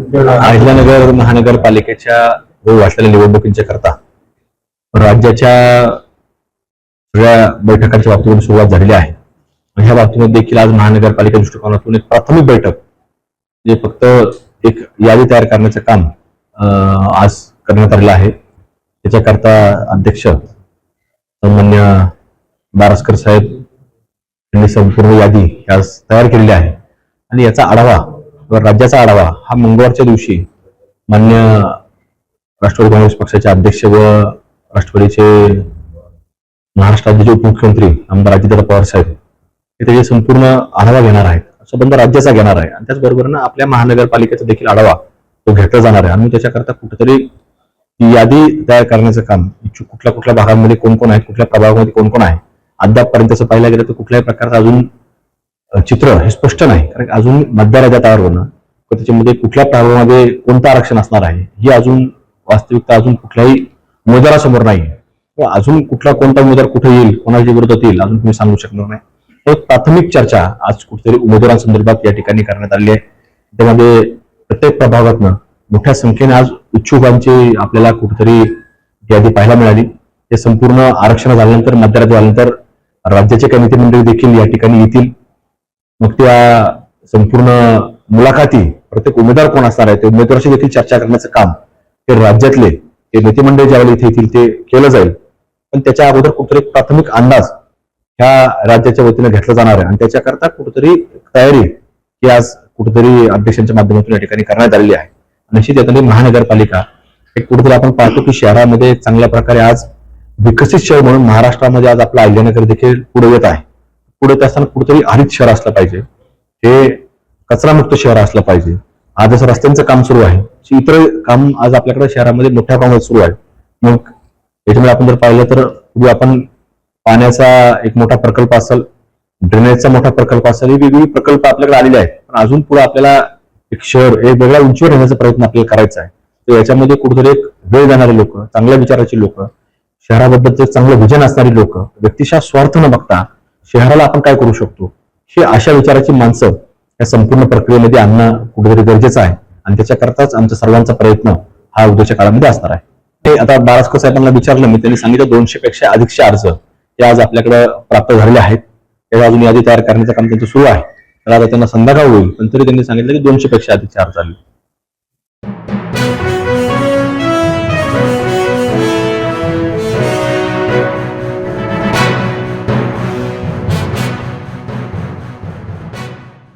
अहिल्यानगर महानगरपालिकेच्या होऊ असलेल्या निवडणुकींच्या करता राज्याच्या सगळ्या बैठकांच्या बाबतीतून सुरुवात झालेली आहे. ह्या बाबतीमध्ये देखील आज महानगरपालिका दृष्टिकोनातून एक प्राथमिक बैठक जे फक्त एक यादी तयार करण्याचं काम अं, आज करण्यात आलेलं आहे. त्याच्याकरता अध्यक्ष सन्मान्य बारसकर साहेब यांनी संपूर्ण यादी आज तयार केलेली आहे. आणि याचा आढावा राज्याचा आढावा हा मंगळवारच्या दिवशी मान्य राष्ट्रवादी काँग्रेस पक्षाचे अध्यक्ष व राष्ट्रवादीचे महाराष्ट्र राज्याचे उपमुख्यमंत्री आमदार अजितदादा पवार साहेब हे त्याचे संपूर्ण आढावा घेणार आहेत. संबंध राज्याचा घेणार आहे. आणि त्याचबरोबर ना आपल्या महानगरपालिकेचा देखील आढावा तो घेतला जाणार आहे. आणि त्याच्याकरता कुठेतरी यादी तयार करण्याचं काम इच्छुक कुठल्या कुठल्या भागांमध्ये कोण कोण आहे कुठल्या प्रभागामध्ये कोण कोण आहे अद्यापपर्यंत असं पाहिलं गेलं तर कुठल्याही प्रकारचा अजून चित्र हे स्पष्ट नाही. कारण अजून मतदाराच्या तयार होणं व त्याच्यामध्ये कुठल्या प्रभागामध्ये कोणतं आरक्षण असणार आहे ही अजून वास्तविकता अजून कुठल्याही उमेदवारासमोर नाही. व अजून कुठला कोणता उमेदवार कुठे येईल कोणाच्या विरोधात येईल अजून तुम्ही सांगू शकणार नाही. तर प्राथमिक चर्चा आज कुठेतरी उमेदवारांसंदर्भात या ठिकाणी करण्यात आली आहे. त्यामध्ये प्रत्येक प्रभागातनं मोठ्या संख्येने आज इच्छुकांची आपल्याला कुठेतरी यादी पाहायला मिळाली. हे संपूर्ण आरक्षण झाल्यानंतर मतदारात झाल्यानंतर राज्याचे काही नेते मंडळी देखील या ठिकाणी येतील. मग त्या संपूर्ण मुलाखती प्रत्येक उमेदवार कोण असणार आहे ते उमेदवाराशी देखील चर्चा करण्याचं काम हे राज्यातले हे नेतेमंडळ ज्यावेळी इथे येतील ते केलं जाईल. पण त्याच्या अगोदर कुठतरी प्राथमिक अंदाज ह्या राज्याच्या वतीने घेतला जाणार आहे. आणि त्याच्याकरता कुठेतरी तयारी ही आज कुठेतरी अध्यक्षांच्या माध्यमातून या ठिकाणी करण्यात आलेली आहे. निश्चित यातली महानगरपालिका एक कुठेतरी आपण पाहतो की शहरामध्ये चांगल्या प्रकारे आज विकसित शहर म्हणून महाराष्ट्रामध्ये आज आपला अहिल्यानगर देखील पुढे येत आहे. पुढे येत असताना कुठेतरी हरित शहर असलं पाहिजे. हे कचरामुक्त शहर असलं पाहिजे. आज जसं रस्त्यांचं काम सुरू आहे. इतर काम आज आपल्याकडे शहरामध्ये मोठ्या प्रमाणात सुरू आहे. मग याच्यामुळे आपण जर पाहिलं तर पूर्वी आपण पाण्याचा एक मोठा प्रकल्प असेल ड्रेनेजचा मोठा प्रकल्प असेल हे वेगवेगळे प्रकल्प आपल्याकडे आलेले आहेत. पण अजून पुढे आपल्याला एक शहर एक वेगळ्या उंचीवर येण्याचा प्रयत्न आपल्याला करायचा आहे. तर याच्यामध्ये कुठेतरी एक वेळ जाणारे लोक चांगल्या विचाराची लोक शहराबद्दलचे चांगलं विजन असणारी लोक व्यक्तिशा स्वार्थ न बघता शहराला आपण काय करू शकतो? हे अशा विचाराची माणसं या संपूर्ण प्रक्रियेमध्ये आणणं कुठेतरी गरजेचं आहे. आणि त्याच्याकरताच आमचा सर्वांचा प्रयत्न हा उद्याच्या काळामध्ये असणार आहे. हे आता बाळास्कर साहेबांना विचारलं मी त्यांनी सांगितलं दोनशे पेक्षा अधिकशे अर्ज हे आज आपल्याकडे प्राप्त झालेले आहेत. त्याला अजून यादी तयार करण्याचं काम त्यांचं सुरू आहे. तर आता त्यांना संध्याकाळ होईल पण तरी त्यांनी सांगितलं की दोनशे पेक्षा अधिकचे अर्ज आले.